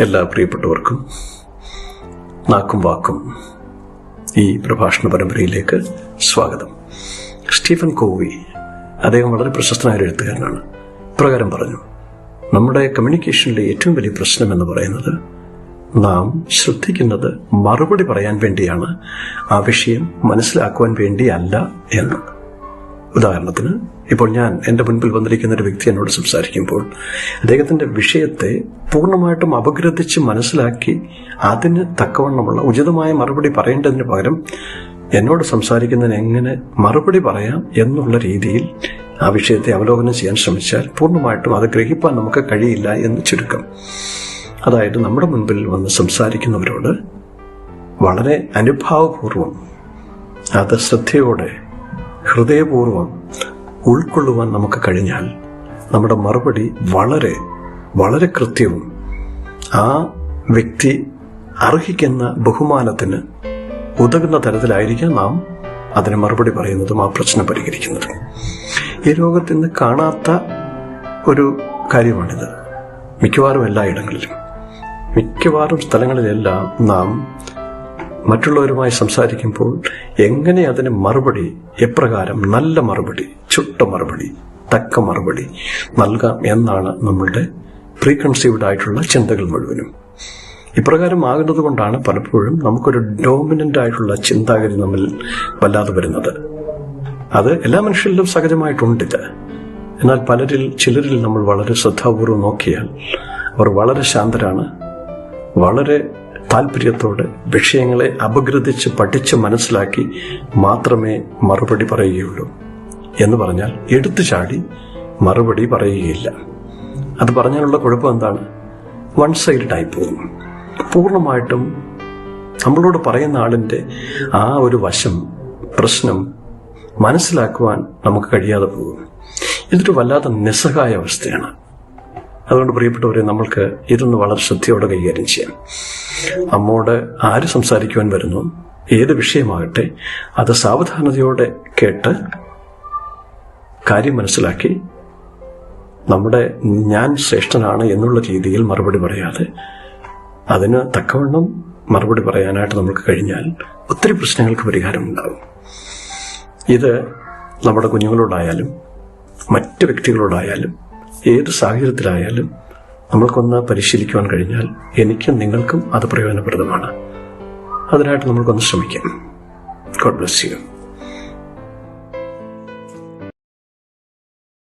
എല്ലാ പ്രിയപ്പെട്ടവർക്കും നാക്കും വാക്കും ഈ പ്രഭാഷണ പരമ്പരയിലേക്ക് സ്വാഗതം. സ്റ്റീഫൻ കോവി അദ്ദേഹം വളരെ പ്രശസ്തനായ ഒരു എഴുത്തുകാരനാണ്. പ്രകാരം പറഞ്ഞു നമ്മുടെ കമ്മ്യൂണിക്കേഷനിലെ ഏറ്റവും വലിയ പ്രശ്നം എന്ന് പറയുന്നത് നാം ശ്രദ്ധിക്കുന്നത് മറുപടി പറയാൻ വേണ്ടിയാണ് ആ വിഷയം മനസ്സിലാക്കുവാൻ വേണ്ടിയല്ല എന്ന് ഉദാഹരണത്തിന് ഇപ്പോൾ ഞാൻ എന്റെ മുൻപിൽ വന്നിരിക്കുന്ന ഒരു വ്യക്തി എന്നോട് സംസാരിക്കുമ്പോൾ അദ്ദേഹത്തിന്റെ വിഷയത്തെ പൂർണമായിട്ടും അപഗ്രഥിച്ച് മനസ്സിലാക്കി അതിന് തക്കവണ്ണമുള്ള ഉചിതമായ മറുപടി പറയേണ്ടതിന് പകരം എന്നോട് സംസാരിക്കുന്നതിന് എങ്ങനെ മറുപടി പറയാം എന്നുള്ള രീതിയിൽ ആ വിഷയത്തെ അവലോകനം ചെയ്യാൻ ശ്രമിച്ചാൽ പൂർണമായിട്ടും അത് ഗ്രഹിപ്പാൻ നമുക്ക് കഴിയില്ല എന്ന് ചുരുക്കം. അതായത് നമ്മുടെ മുൻപിൽ വന്ന് സംസാരിക്കുന്നവരോട് വളരെ അനുഭാവപൂർവം അത് ശ്രദ്ധയോടെ ഹൃദയപൂർവം ഉൾക്കൊള്ളുവാൻ നമുക്ക് കഴിഞ്ഞാൽ നമ്മുടെ മറുപടി വളരെ വളരെ കൃത്യവും ആ വ്യക്തി അർഹിക്കുന്ന ബഹുമാനത്തിന് ഉതകുന്ന തരത്തിലായിരിക്കാം നാം അതിന് മറുപടി പറയുന്നതും ആ പ്രശ്നം പരിഹരിക്കുന്നതും. ഈ ലോകത്ത് ഇന്ന് കാണാത്ത ഒരു കാര്യമാണിത്. മിക്കവാറും എല്ലായിടങ്ങളിലും മിക്കവാറും സ്ഥലങ്ങളിലെല്ലാം നാം മറ്റുള്ളവരുമായി സംസാരിക്കുമ്പോൾ എങ്ങനെ അതിന് മറുപടി? എപ്രകാരം നല്ല മറുപടി ചുട്ട മറുപടി തക്ക മറുപടി നൽകാം എന്നാണ് നമ്മളുടെ പ്രീകൺസീവ്ഡ് ആയിട്ടുള്ള ചിന്തകൾ മുഴുവനും. ഇപ്രകാരം ആകുന്നത് കൊണ്ടാണ് പലപ്പോഴും നമുക്കൊരു ഡോമിനന്റ് ആയിട്ടുള്ള ചിന്താഗതി നമ്മിൽ വല്ലാതെ വരുന്നത്. അത് എല്ലാ മനുഷ്യരിലും സഹജമായിട്ടുണ്ടിത് എന്നാൽ പലരിൽ ചിലരിൽ നമ്മൾ വളരെ ശ്രദ്ധാപൂർവം നോക്കിയാൽ അവർ വളരെ ശാന്തരാണ് വളരെ താല്പര്യത്തോടെ വിഷയങ്ങളെ അപഗ്രഥിച്ച് പഠിച്ച് മനസ്സിലാക്കി മാത്രമേ മറുപടി പറയുകയുള്ളൂ. എന്ന് പറഞ്ഞാൽ എടുത്തു ചാടി മറുപടി പറയുകയില്ല. അത് പറഞ്ഞാലുള്ള കുഴപ്പം എന്താണ്? വൺ സൈഡ് ആയി പോകും. പൂർണമായിട്ടും നമ്മളോട് പറയുന്ന ആളിന്റെ ആ ഒരു വശം പ്രശ്നം മനസ്സിലാക്കുവാൻ നമുക്ക് കഴിയാതെ പോകും. ഇതൊരു വല്ലാത്ത നിസ്സഹായ അവസ്ഥയാണ് അതുകൊണ്ട് പ്രിയപ്പെട്ടവരെ നമ്മൾക്ക് ഇതൊന്ന് വളരെ ശ്രദ്ധയോടെ കൈകാര്യം ചെയ്യാം. അമ്മോട് ആര് സംസാരിക്കുവാൻ വരുന്നു? ഏത് വിഷയമാകട്ടെ അത് സാവധാനതയോടെ കേട്ട് കാര്യം മനസ്സിലാക്കി നമ്മുടെ ഞാൻ ശ്രേഷ്ഠനാണ് എന്നുള്ള രീതിയിൽ മറുപടി പറയാതെ അതിന് തക്കവണ്ണം മറുപടി പറയാനായിട്ട് നമുക്ക് കഴിഞ്ഞാൽ ഒത്തിരി പ്രശ്നങ്ങൾക്ക് പരിഹാരം ഉണ്ടാകും. ഇത് നമ്മുടെ കുഞ്ഞുങ്ങളോടായാലും മറ്റ് വ്യക്തികളോടായാലും ഏത് സാഹചര്യത്തിലായാലും നമ്മൾക്കൊന്ന് പരിശീലിക്കുവാൻ കഴിഞ്ഞാൽ എനിക്കും നിങ്ങൾക്കും അത് പ്രയോജനപ്രദമാണ്. അതിനായിട്ട് നമ്മൾക്കൊന്ന് ശ്രമിക്കാം. God bless you